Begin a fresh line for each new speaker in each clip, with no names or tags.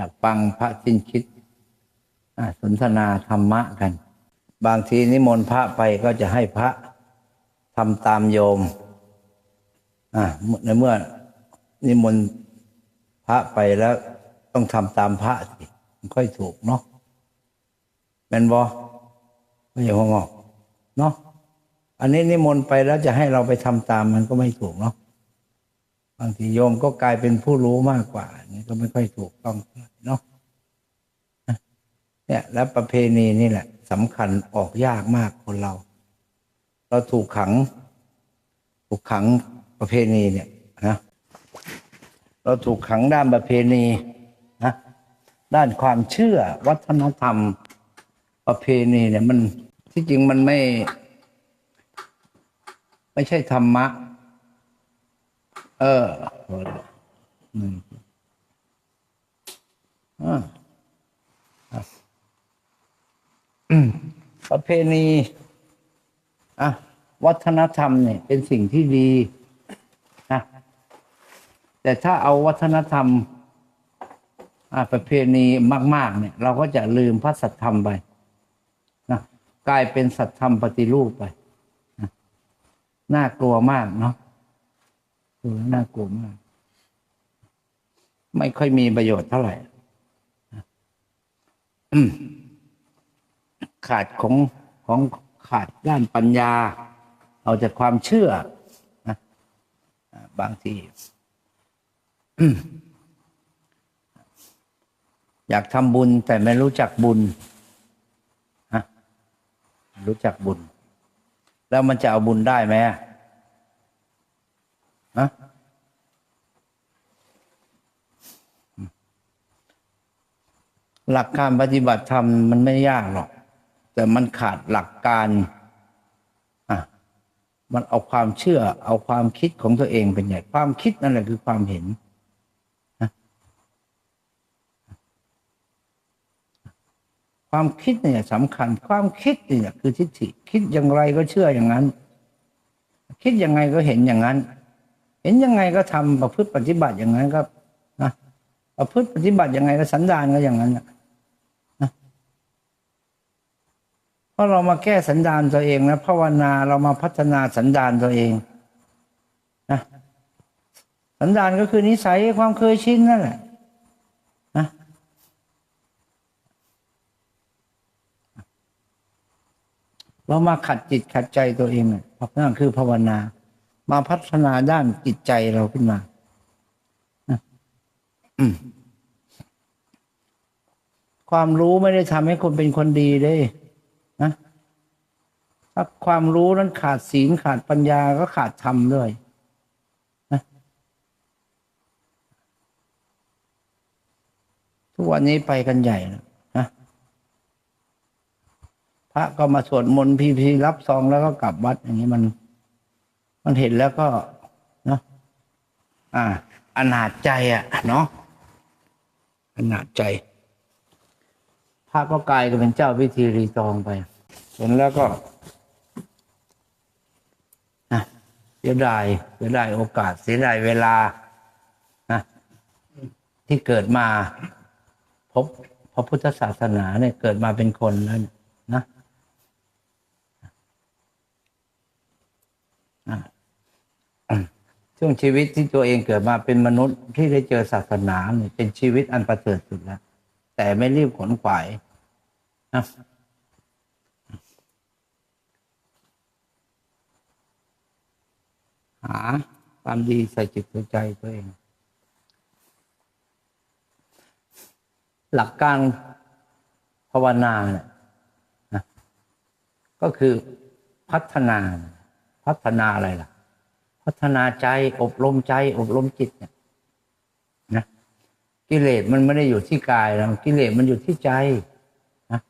อยากฟังพระสิ้นคิดสนทนาธรรมะกัน บางทีนิมนต์พระไปก็จะให้พระทำตามโยมในเมื่อนิมนต์พระไปแล้วต้องทำตามพระสิค่อยถูกเนาะแมนบอไม่อย่างงอกเนาะอันนี้นิมนต์ไปแล้วจะให้เราไปทำตามมันก็ไม่ถูกเนาะ บางทีโยมก็กลายเป็นผู้รู้มากกว่านี่ก็ไม่ค่อยถูกต้องเนาะเนี่ยแล้วประเพณีนี่แหละสำคัญออกยากมากคนเรา เราถูกขัง ถูกขังประเพณีเนี่ยนะเราถูกขังด้านประเพณีนะด้านความเชื่อวัฒนธรรมประเพณีเนี่ยมันที่จริงมันไม่ ไม่ใช่ธรรมะ เอออืมอ่าอะอืมประเพณีอะวัฒนธรรมเนี่ย เป็นสิ่งที่ดีนะแต่ถ้าเอาวัฒนธรรมอะประเพณีมาก ๆ เนี่ย เราก็จะลืมพระสัทธรรมไปนะกลายเป็นสัทธรรมปฏิรูปไปนะน่ากลัวมากเนาะ ดูน่ากลัวมาก ไม่ค่อยมีประโยชน์เท่าไหร่ขาดของของขาดด้านปัญญา เอาจากความเชื่อนะบางทีอืมอยากทำบุญแต่ไม่รู้จักบุญฮะรู้จักบุญ แล้วมันจะเอาบุญได้ไหม อะฮะหลักการปฏิบัติธรรมมันไม่ยากหรอก แต่มันขาดหลักการอะมันเอาความเชื่อ เอาความคิดของตัวเองเป็นใหญ่ความคิดนั่นแหละคือความเห็นความคิดเนี่ยสำคัญ ความคิดเนี่ยคือทิฏฐิ คิดอย่างไรก็เชื่ออย่างนั้น คิดยังไงก็เห็นอย่างนั้น เห็นยังไงก็ทำประพฤติปฏิบัติอย่างนั้นก็นะประพฤติปฏิบัติยังไงก็สันดานก็อย่างนั้นนะเพราะเรามาแก้สันดานตัวเองนะภาวนาเรามาพัฒนาสันดานตัวเองนะสันดานก็คือนิสัยความเคยชินนั่นแหละนะเรามาขัดจิตขัดใจตัวเองเนี่ยนั่นคือภาวนา มาพัฒนาด้านจิตใจเราขึ้นมาความรู้ไม่ได้ทำให้คนเป็นคนดีเลยนะถ้าความรู้นั้นขาดศีลขาดปัญญาก็ขาดธรรมด้วยนะทุกวันนี้ไปกันใหญ่แล้วนะพระก็มาสวดมนต์พีพีรับซองแล้วก็กลับวัดอย่างนี้มัน มันเห็นแล้วก็เนาะอ่าอนาจใจอะเนาะอนาจใจพระก็กลายเป็นเจ้าพิธีรีตองไป เห็นแล้วก็นะเสียดายเสียดายโอกาส เสียดายเวลานะที่เกิดมาพบพระพุทธศาสนาเนี่ยเกิดมาเป็นคนแล้วเนี่ยนะ ช่วงชีวิตที่ตัวเองเกิดมาเป็นมนุษย์ที่ได้เจอศาสนาเป็นชีวิตอันประเสริฐสุดแล้ว แต่ไม่รีบขนขวายนะหาความดีใส่จิตใจตัวเอง หลักการภาวนาเนี่ยก็คือพัฒนา พัฒนาอะไรล่ะ พัฒนาใจอบรมใจ อบรมจิตเนี่ยนะกิเลสมันไม่ได้อยู่ที่กายแล้วกิเลสมันอยู่ที่ใจนะ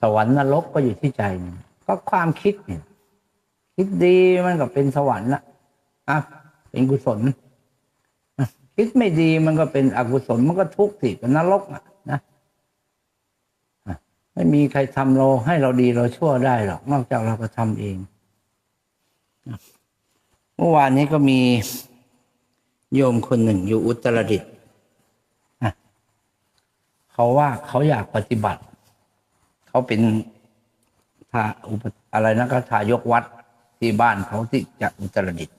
สวรรค์นรกก็อยู่ที่ใจก็ความคิดเนี่ย คิดดีมันก็เป็นสวรรค์ละอะเป็นกุศล คิดไม่ดีมันก็เป็นอกุศลมันก็ทุกข์สิเป็นนรกอะ ไม่มีใครทำเราให้เราดีเราชั่วได้หรอก นอกจากเราก็ทำเอง เมื่อวานนี้ก็มีโยมคนหนึ่งอยู่อุตรดิตถ์เขาว่าเขาอยากปฏิบัติ เขาเป็นทาอุปอะไรนะก็ทายกวัดที่บ้านเขาที่จากอุตรดิตถ์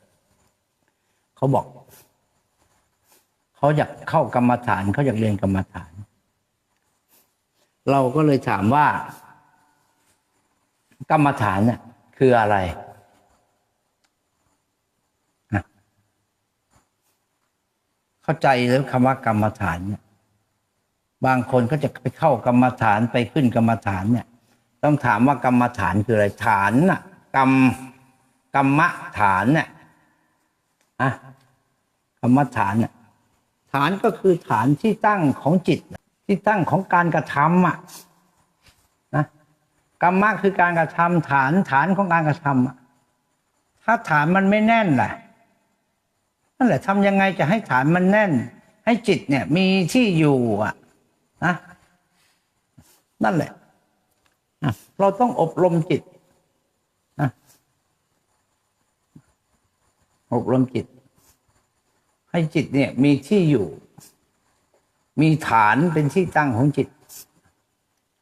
เขาบอก เขาอยากเข้ากรรมฐาน เขาอยากเรียนกรรมฐาน เราก็เลยถามว่า กรรมฐานเนี่ยคืออะไรเข้าใจแล้วคำว่ากรรมฐานเนี่ยบางคนก็จะไปเข้ากรรมฐานไปขึ้นกรรมฐานเนี่ย ต้องถามว่ากรรมฐานคืออะไรฐานน่ะกรรมกรรมฐานเนี่ยอะกรรมฐานเนี่ยฐานก็คือฐานที่ตั้งของจิต ที่ตั้งของการกระทำอะนะกรรมะคือการกระทำฐานฐานของการกระทำอะถ้าฐานมันไม่แน่นล่ะนั่นแหละทำยังไงจะให้ฐานมันแน่น ให้จิตเนี่ย มีที่อยู่อะนะนั่นแหละอะเราต้องอบรมจิตนะอบรมจิต ให้จิตเนี่ยมีที่อยู่ มีฐานเป็นที่ตั้งของจิต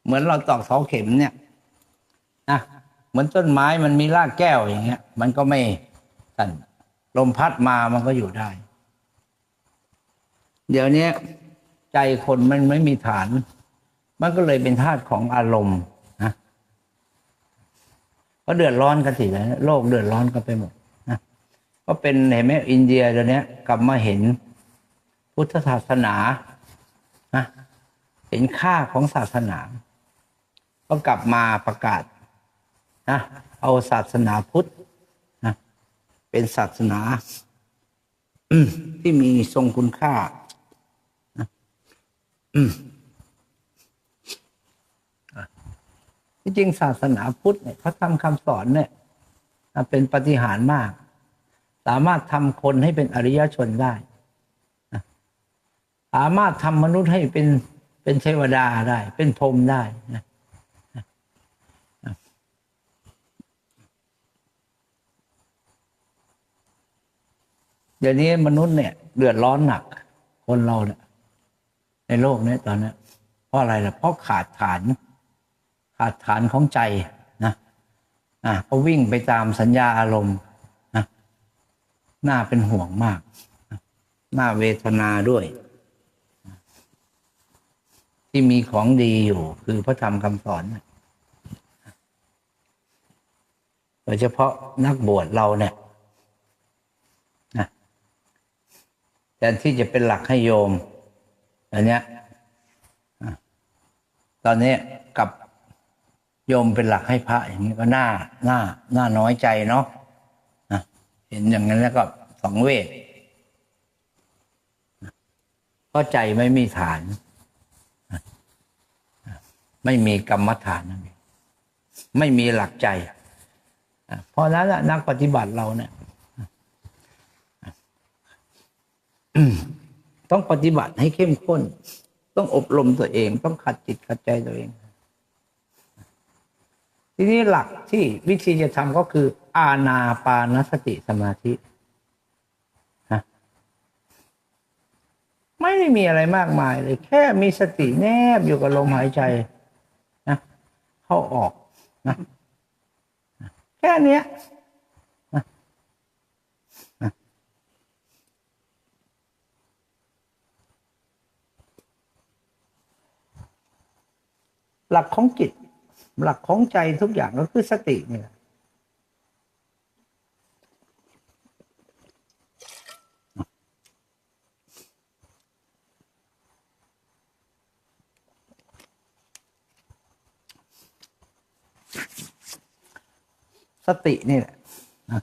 เหมือนเราตอกเสาเข็มเนี่ยนะเหมือนต้นไม้มันมีรากแก้วอย่างเงี้ย มันก็ไม่สั่นลมพัดมามันก็อยู่ได้ เดี๋ยวนี้ใจคนมันไม่มีฐาน มันก็เลยเป็นธาตุของอารมณ์นะก็เดือดร้อนกันสิเลยโลกเดือดร้อนกันไปหมดนะก็เป็นเห็นไหมอินเดียเดี๋ยวนี้กลับมาเห็นพุทธศาสนา นะเห็นค่าของศาสนา ก็กลับมาประกาศนะเอาศาสนาพุทธนะเป็นศาสนาที่มีทรงคุณค่านะที่จริงศาสนาพุทธเนี่ยพระธรรมคำสอนเนี่ยเป็นปฏิหารมาก สามารถทำคนให้เป็นอริยชนได้ สามารถทำมนุษย์ให้เป็นเป็นเทวดาได้ เป็นพรหมได้นะเดี๋ยวนี้มนุษย์เนี่ยเดือดร้อนหนัก คนเราเนี่ยในโลกนี้ตอนนี้เพราะอะไรล่ะเพราะขาดฐาน ขาดฐานของใจนะอะก็วิ่งไปตามสัญญาอารมณ์นะน่าเป็นห่วงมากน่าเวทนาด้วย ที่มีของดีอยู่ คือพระธรรมคำสอนโดยเฉพาะนักบวชเราเนี่ยนะแทนที่จะเป็นหลักให้โยมอันเนี้ยตอนนี้กับโยมเป็นหลักให้พระอย่างนี้ก็น่าน่าน่าน้อยใจเนาะะเห็นอย่างนั้นแล้วก็สองเวทก็ใจไม่มีฐาน ไม่มีกรรมฐานนั่นเองไม่มีหลักใจเพราะนั้นนักปฏิบัติเราเนี่ยต้องปฏิบัติให้เข้มข้น ต้องอบรมตัวเอง ต้องขัดจิตขัดใจตัวเอง ทีนี้หลักที่วิธีจะทำก็คือ อาณาปานสติสมาธิไม่ได้มีอะไรมากมายเลย แค่มีสติแนบอยู่กับลมหายใจ เข้าออกนะแค่นี้นะนะหลักของจิต หลักของใจทุกอย่างก็คือสตินี่แหละ สตินี่แหละนะ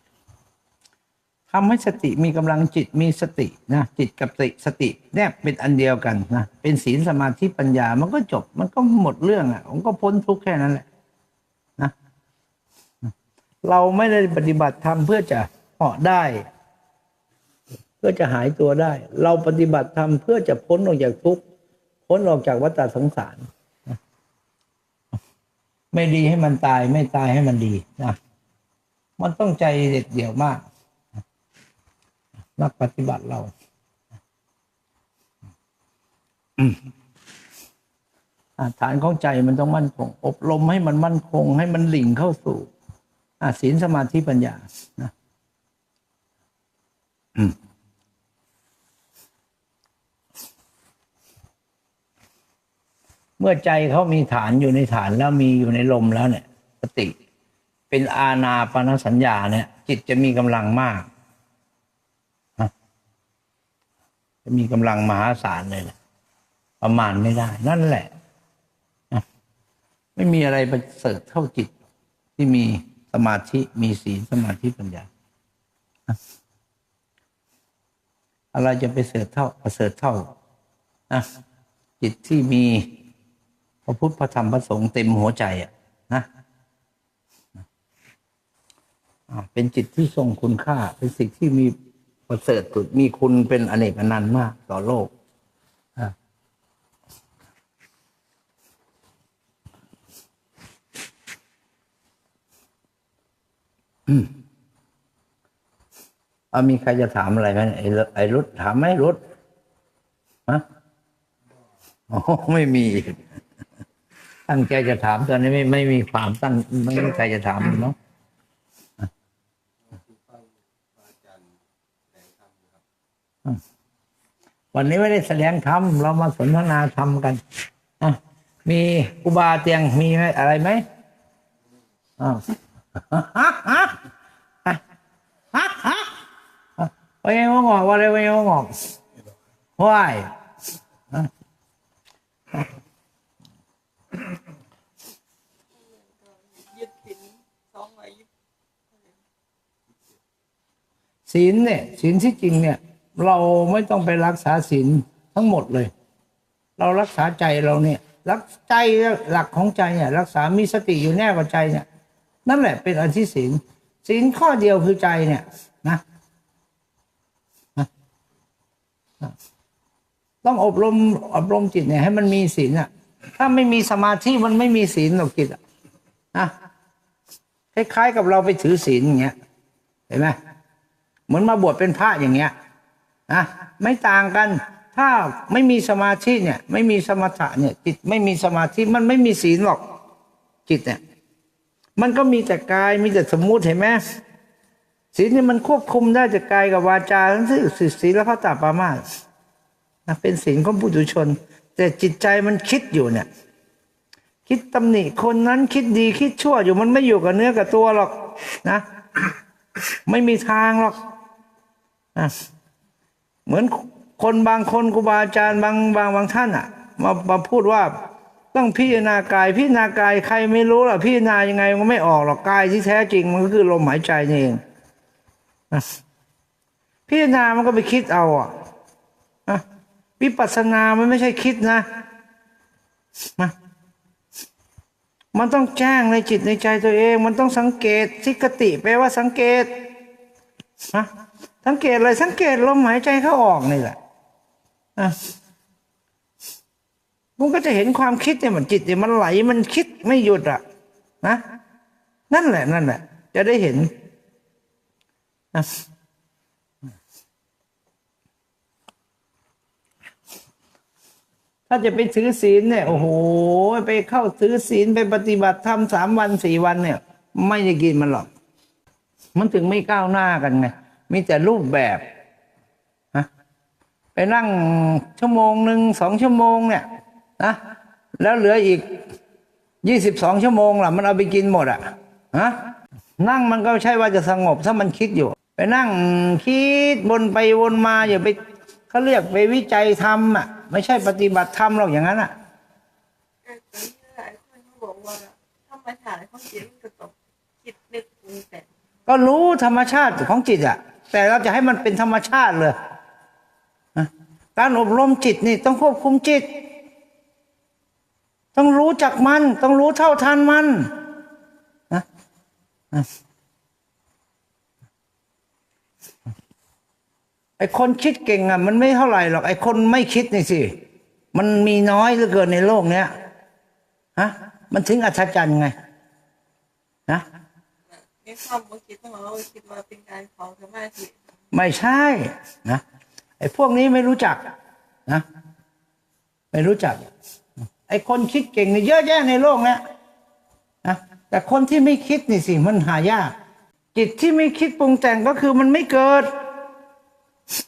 ทำให้สติมีกำลังจิตมีสตินะจิตกับสติสติเนี่ยเป็นอันเดียวกันนะเป็นศีลสมาธิปัญญามันก็จบ มันก็หมดเรื่องอะมันก็พ้นทุกข์แค่นั้นแหละนะเราไม่ได้ปฏิบัติธรรมเพื่อจะเหาะได้ เพื่อจะหายตัวได้ เราปฏิบัติธรรมเพื่อจะพ้นออกจากทุกข์พ้นออกจากวัฏสงสาร ไม่ดีให้มันตายไม่ตายให้มันดีนะ มันต้องใจเด็ดเดี่ยวมาก นักปฏิบัติเราอ่าฐานของใจมันต้องมั่นคง อบรมให้มันมั่นคง ให้มันหลิ่งเข้าสู่อ่าศีลสมาธิปัญญานะอืมเมื่อใจเขามีฐานอยู่ในฐานแล้วมีอยู่ในลมแล้วเนี่ยสติ เป็นอาณาปณสัญญาเนี่ย จิตจะมีกำลังมากจะมีกำลังมหาศาลเลยนะประมาณไม่ได้ นั่นแหละ ไม่มีอะไรประเสริฐเท่าจิต ที่มีสมาธิมีศีลสมาธิปัญญา อะไรจะไปเสริฐเท่าประเสริฐเท่าจิตที่มีพระพุทธพระธรรมพระสงฆ์เต็มหัวใจอะนะอ่า เป็นจิตที่ทรงคุณค่า เป็นสิ่งที่มีประเสริฐสุดมีคุณเป็นอเนกอนันต์มากต่อโลกอะอืมเอามีใครจะถามอะไรไหมไอ้รไอ้รุดถามไหมรุดฮะโอ้ไม่มี ตั้งใจจะถามตอนนี้ไม่ไม่มีความตั้งไม่มีใครจะถามเนาะ วันนี้ไม่ได้แสดงธรรมเรามาสนทนาธรรมกันอะมีอุบาเตียงมีไหมอะไรไหมอ้าวฮะฮะฮะฮะฮะไปยังงอกว่าอะไรไปยังงอกว้าย
ยึดสินสองร้อยยี่สิบ
ศีลเนี่ยศีลที่จริงเนี่ย เราไม่ต้องไปรักษาศีลทั้งหมดเลย เรารักษาใจเราเนี่ย รักใจหลักของใจเนี่ย รักษามีสติอยู่แน่กว่าใจเนี่ย นั่นแหละเป็นอันที่ศีลศีลข้อเดียวคือใจเนี่ยนะนะนะต้องอบรมอบรมจิตเนี่ยให้มันมีศีลอะ ถ้าไม่มีสมาธิมันไม่มีศีลหรอกจิตอะนะคล้ายๆกับเราไปถือศีลอย่างเงี้ยเห็นไหมเหมือนมาบวชเป็นพระอย่างเงี้ย นะไม่ต่างกัน ถ้าไม่มีสมาธิเนี่ย ไม่มีสมถะเนี่ยจิตไม่มีสมาธิมันไม่มีศีลหรอกจิตเนี่ยมันก็มีแต่กายมีแต่สมมุติเห็นไหมศีลเนี่ยมันควบคุมได้จากกายกับวาจาทั้งสิ้นศีลและพระตาปามาสนะเป็นศีลของปุถุชน แต่จิตใจมันคิดอยู่เนี่ย คิดตำหนิคนนั้นคิดดีคิดชั่วอยู่มันไม่อยู่กับเนื้อกับตัวหรอกนะ ไม่มีทางหรอกนะ เหมือนคนบางคนครูบาอาจารย์บางบางบางท่านอะ มามาพูดว่าต้องพิจารณากายพิจารณากายใครไม่รู้ล่ะพิจารณายังไงมันไม่ออกหรอกกายที่แท้จริงมันก็คือลมหายใจนี่เองพิจารณามันก็ไปคิดเอาอะวิปัสสนามันไม่ใช่คิดนะนะมันต้องแจ้งในจิตในใจตัวเอง มันต้องสังเกตทิกติแปลว่าสังเกตนะ สังเกตอะไรสังเกตลมหายใจเข้าออกนี่แหละนะมันก็จะเห็นความคิดเนี่ยมันจิตเนี่ยมันไหลมันคิดไม่หยุดอะนะนั่นแหละนั่นแหละ จะได้เห็นนะถ้าจะไปถือศีลเนี่ย โอ้โห ไปเข้าถือศีลไปปฏิบัติธรรมสามวันสี่วันเนี่ย ไม่ได้กินมันหรอก มันถึงไม่ก้าวหน้ากันไง มีแต่รูปแบบฮะไปนั่งชั่วโมงหนึ่งสองชั่วโมงเนี่ยนะแล้วเหลืออีกยี่สิบสองชั่วโมงล่ะ มันเอาไปกินหมดอะฮะนั่งมันก็ใช่ว่าจะสงบถ้ามันคิดอยู่ ไปนั่งคิดวนไปวนมาอย่าไปเขาเรียกไปวิจัยธรรมอะ ไม่ใช่ปฏิบัติธรรมหรอกอย่างนั้นอะ
แต่ตอนนี้หลายคนเขาบอกว่าธรรมชาติของจิตมันก็ต้องคิดนึกปรุงแต่ง
ก็รู้ธรรมชาติของจิตอะ แต่เราจะให้มันเป็นธรรมชาติเลยการอบรมจิตนี่ต้องควบคุมจิต ต้องรู้จักมัน ต้องรู้เท่าทันมันนะไอ้คนคิดเก่งอะ มันไม่เท่าไหร่หรอกไอ้คนไม่คิดนี่สิ มันมีน้อยเหลือเกินในโลกเนี้ยฮะมันถึงอัศจรรย์ไงนะ
ในความาคิดของเราคิดว่าเป็นการของสมาธิ
ไม่ใช่นะไอ้พวกนี้ไม่รู้จักนะ ไม่รู้จัก ไอ้คนคิดเก่งนี่เยอะแยะในโลกนี้นะแต่คนที่ไม่คิดนี่สิมันหายาก จิตที่ไม่คิดปรุงแต่งก็คือมันไม่เกิด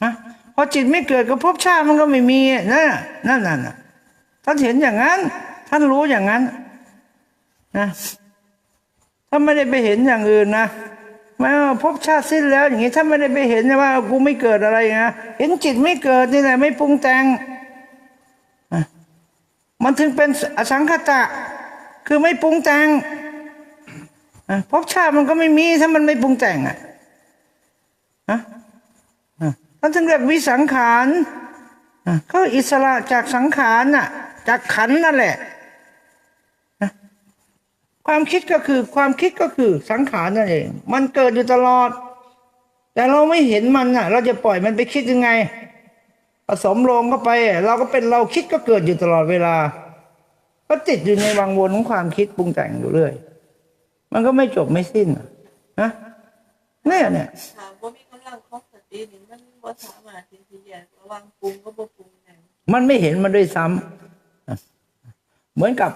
นะพอจิตไม่เกิดก็ภพชาติมันก็ไม่มีนั่นน่ะนั่นน่น่ะท่านเห็นอย่างนั้น ท่านรู้อย่างนั้น นะ ถ้าไม่ได้ไปเห็นอย่างอื่นนะไม่ว่าภพชาติสิ้นแล้วอย่างนี้ถ้าไม่ได้ไปเห็นว่ากูไม่เกิดอะไรนะเห็นจิตไม่เกิดนี่แหละไม่ปรุงแต่งมันถึงเป็นอสังขตะ คือไม่ปรุงแต่งอะภพชาติมันก็ไม่มีถ้ามันไม่ปรุงแต่งอะนะอะท่านถึงเรียกวิสังขารก็อิสระจากสังขารน่ะ จากขันนั่นแหละ ความคิดก็คือความคิดก็คือสังขารนั่นเอง มันเกิดอยู่ตลอด แต่เราไม่เห็นมันน่ะ เราจะปล่อยมันไปคิดยังไง ผสมลงเข้าไปอะเราก็เป็นเราคิดก็เกิดอยู่ตลอดเวลา ก็ติดอยู่ในวังวนของความคิดปรุงแต่งอยู่เรื่อย มันก็ไม่จบไม่สิ้นอะนะเนี่ยเนี่ย
ถามว่ามีกำลังครอบสตินี่มันบ่สามารถที่จะแยกระหว่างปรุงกับบ่ปรุงได้
มันไม่เห็นมันด้วยซ้ำเหมือนกับ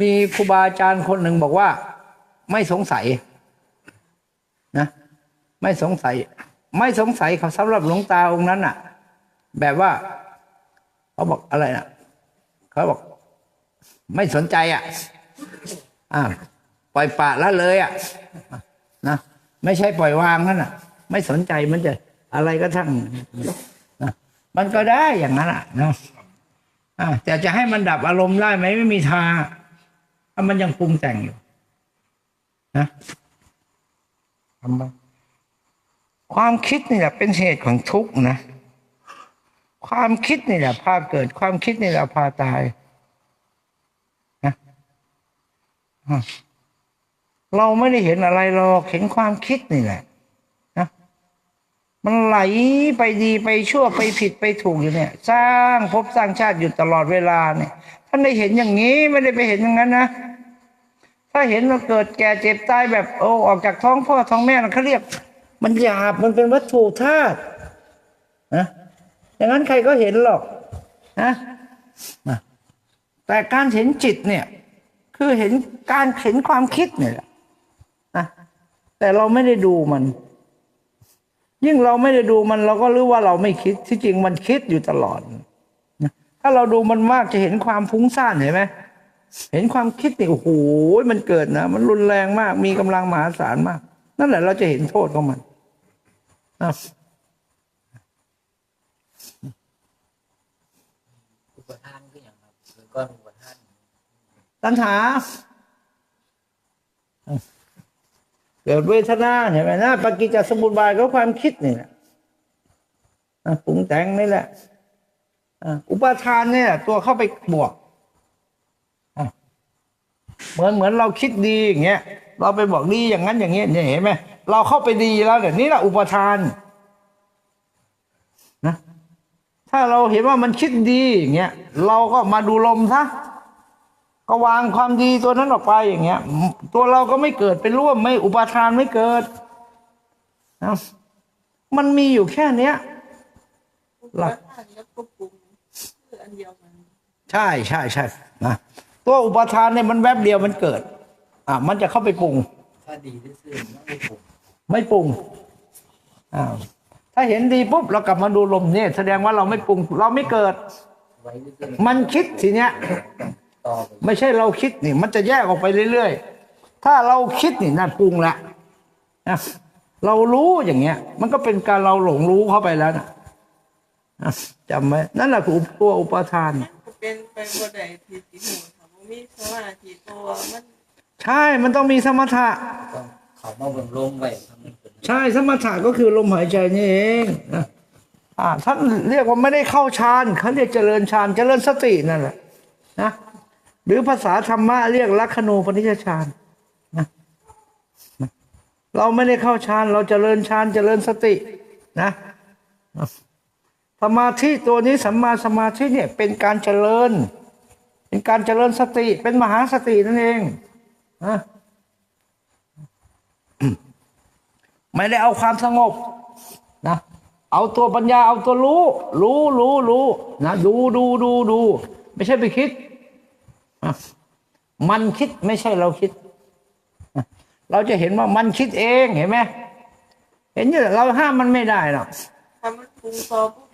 มีครูบาอาจารย์คนหนึ่งบอกว่า ไม่สงสัยนะ ไม่สงสัย ไม่สงสัยเขาสำหรับหลวงตาองค์นั้นน่ะ แบบว่า เขาบอกอะไรนะเขาบอก ไม่สนใจอะอ่าปล่อยปะละเลยอะนะไม่ใช่ปล่อยวางนั่นน่ะ ไม่สนใจมันจะอะไรก็ทั้งนะมันก็ได้อย่างนั้นอะนะอ่าแต่จะให้มันดับอารมณ์ได้ไหมไม่มีทาง มันยังปรุงแต่งอยู่นะทำไมความคิดนี่แหละเป็นเหตุของทุกข์นะ ความคิดนี่แหละพาเกิด ความคิดนี่แหละพาตายนะอะเราไม่ได้เห็นอะไรหรอกเห็นความคิดนี่แหละนะมันไหลไปดีไปชั่วไปผิดไปถูกอยู่เนี่ย สร้างภพสร้างชาติอยู่ตลอดเวลาเนี่ย ท่านได้เห็นอย่างนี้ไม่ได้ไปเห็นอย่างนั้นนะ ถ้าเห็นเราเกิดแก่เจ็บตายแบบโอ้ออกจากท้องพ่อท้องแม่เขาเรียก มันหยาบมันเป็นวัตถุธาตุนะอย่างนั้นใครก็เห็นหรอกนะแต่การเห็นจิตเนี่ย คือเห็นการเห็นความคิดเนี่ยนะแต่เราไม่ได้ดูมัน ยิ่งเราไม่ได้ดูมันเราก็รู้ว่าเราไม่คิดที่จริงมันคิดอยู่ตลอดนะถ้าเราดูมันมากจะเห็นความฟุ้งซ่านเห็นไหม เห็นความคิดนี่โอ้โหมันเกิดนะ มันรุนแรงมาก มีกำลังมหาศาลมาก นั่นแหละเราจะเห็นโทษของมันนะ
อุปทานก็อย่างครับหรือก้อนอุปทาน
ตัณหาเกิดเวทนาเห็นไหมนะปกิจจสมุปบาทก็ความคิดนี่แหละอะปรุงแต่งนี่แหละอุปทานเนี่ย ตัวเข้าไปบวก เหมือนเหมือนเราคิดดีอย่างเงี้ยเราไปบอกดีอย่างนั้นอย่างเงี้ยเนี่ยเห็นไหมเราเข้าไปดีแล้วเดี๋ยวนี้แหละอุปทานนะถ้าเราเห็นว่ามันคิดดีอย่างเงี้ยเราก็มาดูลมซะก็วางความดีตัวนั้นออกไปอย่างเงี้ย ตัวเราก็ไม่เกิดเป็นร่วมไม่อุปทานไม่เกิดนะมันมีอยู่แค่เนี้ยหลัก
อุปทานกับบ่ปรุงคืออันเดียวกัน
ใช่ใช่ใช่นะ ตัวอุปทานเนี่ยมันแวบเดียวมันเกิด อะมันจะเข้าไปปรุง
ถ้าดีซื่อๆไม่ผม
ไม่ปรุงอ้าวถ้าเห็นดีปุ๊บเรากลับมาดูลมเนี่ยแสดงว่าเราไม่ปรุง เราไม่เกิด
ไว้ซื่อ
มันคิดทีเนี้ย
ๆต่อไป
ไม่ใช่เราคิดนี่ มันจะแยกออกไปเรื่อยๆ ถ้าเราคิดนี่นั่นปรุงละนะเรารู้อย่างเงี้ย มันก็เป็นการเราหลงรู้เข้าไปแล้วนะนะจำไว้นั่นแหละคือตัวอุปทาน
มันก็เป็นไปบ่ได้ที่สิหูถ้าบ่ มีสมาธิตัวมัน
ใช่มันต้องมีสมถะ
ต้องเขามาเบิ่งลมไว้ทำให้เป็น
ใช่สมถะก็คือลมหายใจนี่เองนะอ่าท่านเรียกว่าไม่ได้เข้าฌานเขาเรียกเจริญฌานเจริญสตินั่นแหละนะหรือภาษาธรรมะเรียกลักขณูปนิชฌานนะนะเราไม่ได้เข้าฌานเราเจริญฌานเจริญสตินะสมาธิตัวนี้สัมมาสมาธิเนี่ยเป็นการเจริญ เป็นการเจริญสติเป็นมหาสตินั่นเองนะไม่ได้เอาความสงบนะเอาตัวปัญญาเอาตัวรู้ รู้รู้รู้นะดูดูดูดูไม่ใช่ไปคิดอะมันคิดไม่ใช่เราคิดอะเราจะเห็นว่ามันคิดเองเห็นไหมเห็นอยู่เราห้ามมันไม่ได้หรอก
ถ้ามันปรุงต่อปุ๊บ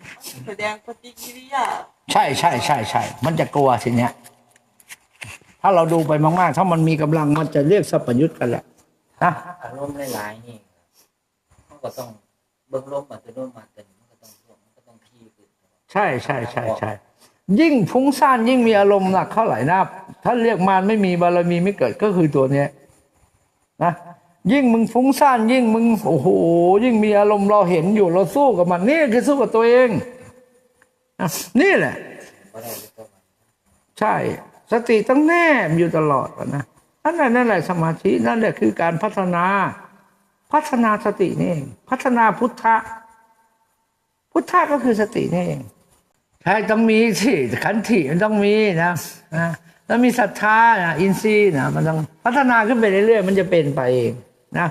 แสดงปฏิกิริยา
ใช่ใช่ใช่ใช่มันจะกลัวสิเนี้ย ถ้าเราดูไปมากๆ ถ้ามันมีกำลังมันจะเรียกสัพพยุตกันแหละนะ
อารมณ์หลายๆนี่มันก็ต้องเบิ่งลมอัตโนมัติมันก็ต้องท่วงมันก็ต้องขี้ขึ้น
ใช่ใช่ใช่ใช่ยิ่งฟุ้งซ่านยิ่งมีอารมณ์หนักเท่าไหร่นะถ้าเรียกมารไม่มีบารมีไม่เกิดก็คือตัวเนี้ยนะยิ่งมึงฟุ้งซ่านยิ่งมึงโอ้โหยิ่งมีอารมณ์เราเห็นอยู่เราสู้กับมันนี่คือสู้กับตัวเองอะนี่แหละ
ก็ได้เลยตัวมัน
ใช่ สติต้องแนบอยู่ตลอดนะนั่นแหละนั่นแหละสมาธินั่นแหละคือการพัฒนา พัฒนาสตินี่เองพัฒนาพุทธะพุทธะก็คือสตินี่เองใช่ต้องมีที่ขันธิมันต้องมีนะนะแล้วมีศรัทธานะอินทรีย์นะมันต้องพัฒนาขึ้นไปเรื่อยๆมันจะเป็นไปเองนะ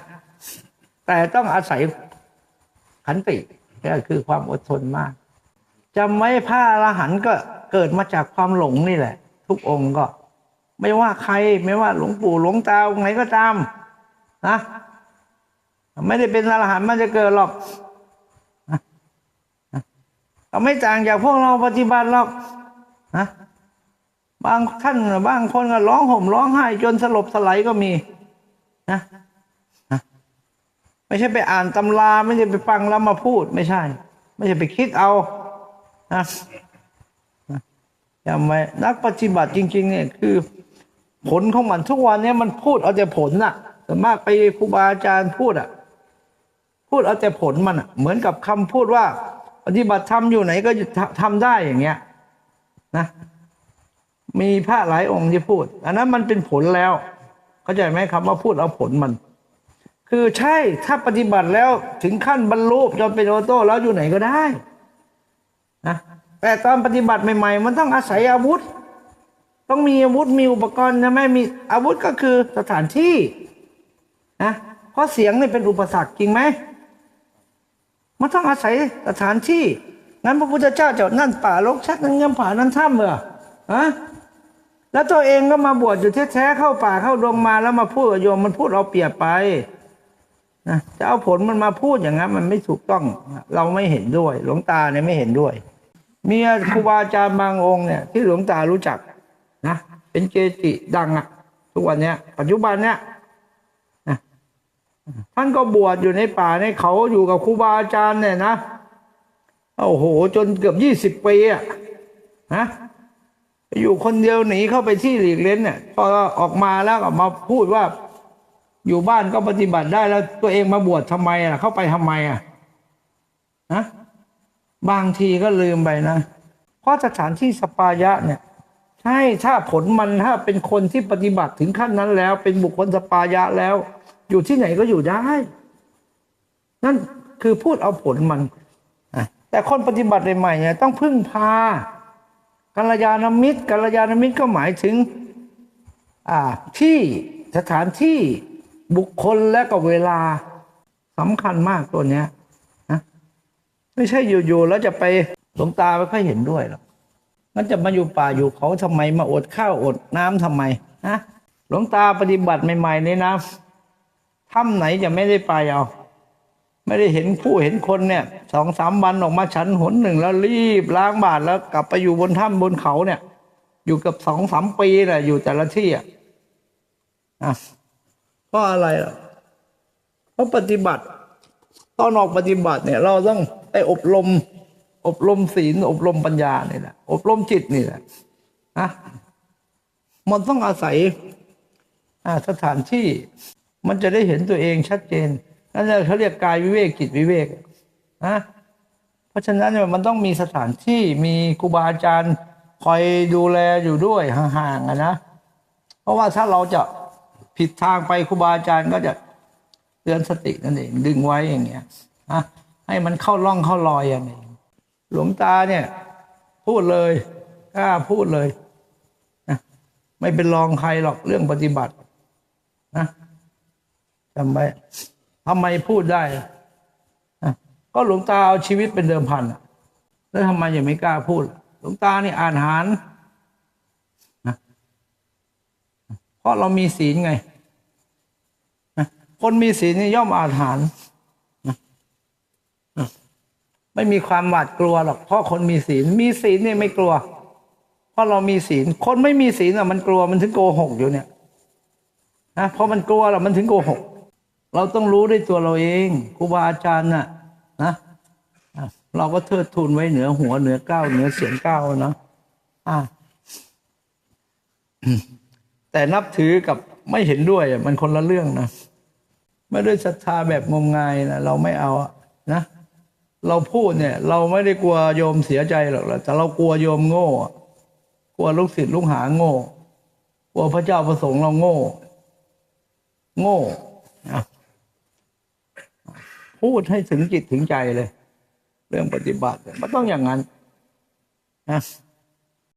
แต่ต้องอาศัยขันติก็คือความอดทนมากจำไว้พระอรหันต์ก็เกิดมาจากความหลงนี่แหละ ทุกองค์ก็ ไม่ว่าใคร ไม่ว่าหลวงปู่หลวงตาองค์ไหนก็ตามนะไม่ได้เป็นอรหันต์มันจะเกิดหรอกก็ไม่ต่างจากพวกเราปฏิบัติหรอกนะบางท่านบางคนก็ร้องห่มร้องไห้ จนสลบสลายก็มีนะนะไม่ใช่ไปอ่านตำรา ไม่ใช่ไปฟังแล้วมาพูดไม่ใช่ ไม่ใช่ไปคิดเอานะ จำไว้นักปฏิบัติจริง ๆ เนี่ยคือ ผลของมันทุกวันเนี้มันพูดเอาแต่ผลน่ะส่วนมากไปครูบาอาจารย์พูดอะ พูดเอาแต่ผลมันอะเหมือนกับคำพูดว่า ปฏิบัติธรรมอยู่ไหนก็ทำทำได้อย่างเงี้ยนะมีพระหลายองค์ที่พูด อันนั้นมันเป็นผลแล้ว เข้าใจไหมคำว่าพูดเอาผลมัน คือใช่ถ้าปฏิบัติแล้วถึงขั้นบรรลุจนเป็นโอโต้แล้วอยู่ไหนก็ได้ นะ แต่ตอนปฏิบัติใหม่ ๆ มันต้องอาศัยอาวุธ ต้องมีอาวุธมีอุปกรณ์นะไม่มีอาวุธก็คือสถานที่นะเพราะเสียงนี่เป็นอุปสรรคจริงไหมมันต้องอาศัยสถานที่ งั้นพระพุทธเจ้าจะนั่นป่าลกชัดนั่นเงื่อมผานั่นถ้ำเหรอฮะแล้วตัวเองก็มาบวชอยู่แท้ๆเข้าป่าเข้าดงมาแล้วมาพูดกับโยมมันพูดเอาเปรียบไปนะจะเอาผลมันมาพูดอย่างนั้น มันไม่ถูกต้อง เราไม่เห็นด้วย หลวงตาเนี่ยไม่เห็นด้วย มีครูบาอาจารย์บางองค์เนี่ยที่หลวงตารู้จักนะเป็นเกจิดังอะทุกวันเนี้ย ปัจจุบันเนี้ยท่านก็บวชอยู่ในป่าในเขาอยู่กับครูบาอาจารย์เนี่ยนะโอ้โห จนเกือบยี่สิบปีอะนะอยู่คนเดียวหนีเข้าไปที่หลีกเล้นเนี่ยพอออกมาแล้วก็มาพูดว่า อยู่บ้านก็ปฏิบัติได้แล้วตัวเองมาบวชทำไมอะ เข้าไปทำไมอะนะ บางทีก็ลืมไปนะ เพราะสถานที่สปายะเนี่ยใช่ถ้าผลมันถ้าเป็นคนที่ปฏิบัติถึงขั้นนั้นแล้ว เป็นบุคคลสปายะแล้ว อยู่ที่ไหนก็อยู่ได้ นั่นคือพูดเอาผลมันแต่คนปฏิบัติใหม่เนี่ยต้องพึ่งพากัลยาณมิตรกัลยาณมิตรก็หมายถึงที่สถานที่บุคคลและก็เวลาสำคัญมากตัวเนี้ย ไม่ใช่อยู่ๆแล้วจะไปหลวงตาไม่ค่อยเห็นด้วยหรอกมันจะมาอยู่ป่าอยู่เขาทำไมมาอดข้าวอดน้ำทำไมนะหลวงตาปฏิบัติใหม่ๆนี่นะถ้ำไหนจะไม่ได้ไปเอาไม่ได้เห็นผู้เห็นคนเนี่ยสองสามวันออกมาฉันหนหนึ่งแล้วรีบล้างบาทแล้วกลับไปอยู่บนถ้ำบนเขาเนี่ย อยู่กับสองสามปีแหละอยู่แต่ละที่อะอะเพราะอะไรล่ะเพราะปฏิบัติตอนออกปฏิบัติเนี่ย เราต้อง ได้อบรม อบรมศีลอบรมปัญญาเนี่ยแหละอบรมจิตนี่แหละนะมันต้องอาศัยสถานที่มันจะได้เห็นตัวเองชัดเจนนั่นแหละเขาเรียกกายวิเวกจิตวิเวกนะเพราะฉะนั้นมันต้องมีสถานที่มีครูบาอาจารย์คอยดูแลอยู่ด้วยห่างๆนะเพราะว่าถ้าเราจะผิดทางไปครูบาอาจารย์ก็จะเตือนสตินั่นเองดึงไว้อย่างเงี้ยนะ ให้มันเข้าร่องเข้ารอยอย่างนี้หลวงตาเนี่ย พูดเลยกล้าพูดเลยนะไม่เป็นรองใครหรอกเรื่องปฏิบัตินะจำไว้ทำไมพูดได้นะก็หลวงตาเอาชีวิตเป็นเดิมพันอะแล้วทำไมยังไม่กล้าพูด หลวงตานี่อ่านหารนะเพราะเรามีศีลไงนะคนมีศีลนี่ย่อมอ่านหารน ไม่มีความหวาดกลัวหรอกเพราะคนมีศีล มีศีลเนี่ยไม่กลัว เพราะเรามีศีล คนไม่มีศีลอะมันกลัวมันถึงโกหกอยู่เนี่ยนะเพราะมันกลัวแล้วมันถึงโกหก เราต้องรู้ด้วยตัวเราเองครูบาอาจารย์น่ะนะเราก็เทิดทูนไว้เหนือหัวเหนือเก้าวเหนือเสียงเก้าวนะอ่าแต่นับถือกับไม่เห็นด้วยมันคนละเรื่องนะ ไม่ด้วยศรัทธาแบบงมงายนะเราไม่เอานะ เราพูดเนี่ย เราไม่ได้กลัวโยมเสียใจหรอกแต่เรากลัวโยมโง่ กลัวลูกศิษย์ลูกหาโง่ กลัวพระเจ้าประสงค์เราโง่ โง่พูดให้ถึงจิตถึงใจเลย เรื่องปฏิบัติเนี่ยมันต้องอย่างนั้นนะ